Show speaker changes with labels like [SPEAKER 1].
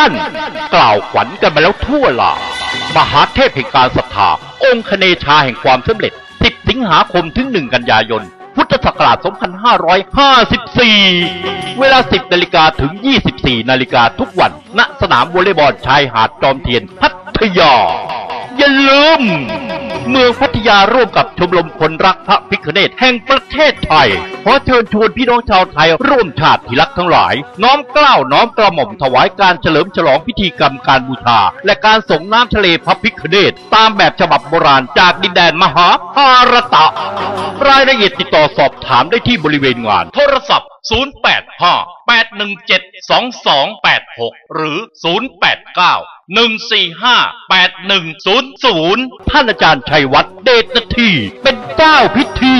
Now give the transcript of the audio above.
[SPEAKER 1] ลั่น กล่าวขวัญกันมาแล้วทั่วลามหาเทพแห่งการศรัทธาองค์คเนชาแห่งความสำเร็จ 10 สิงหาคมถึง 1 กันยายน พุทธศักราช 2554 เวลา 10 นาฬิกาถึง 24 นาฬิกาทุกวัน ณ สนามวอลเลย์บอลชายหาดจอมเทียน พัทยา อย่าลืม เมืองพัทยาร่วมกับชมรมคนรักพระพิคเนตแห่งประเทศไทย ขอเชิญชวนพี่น้องชาวไทยร่วมชาติที่รักทั้งหลาย น้อมเกล้าวน้อมกระหม่อมถวายการเฉลิมฉลองพิธีกรรมการบูชา และการส่งน้ำทะเลพระพิคเนตตามแบบฉบับโบราณจากดินแดนมหาภารตะ รายละเอียดติดต่อสอบถามได้ที่บริเวณงาน โทรศัพท์ 085 817 2286 หรือ 089 145 8100 ท่านอาจารย์ชัยวัฒน์เดชนาที เป็นเจ้าพิธี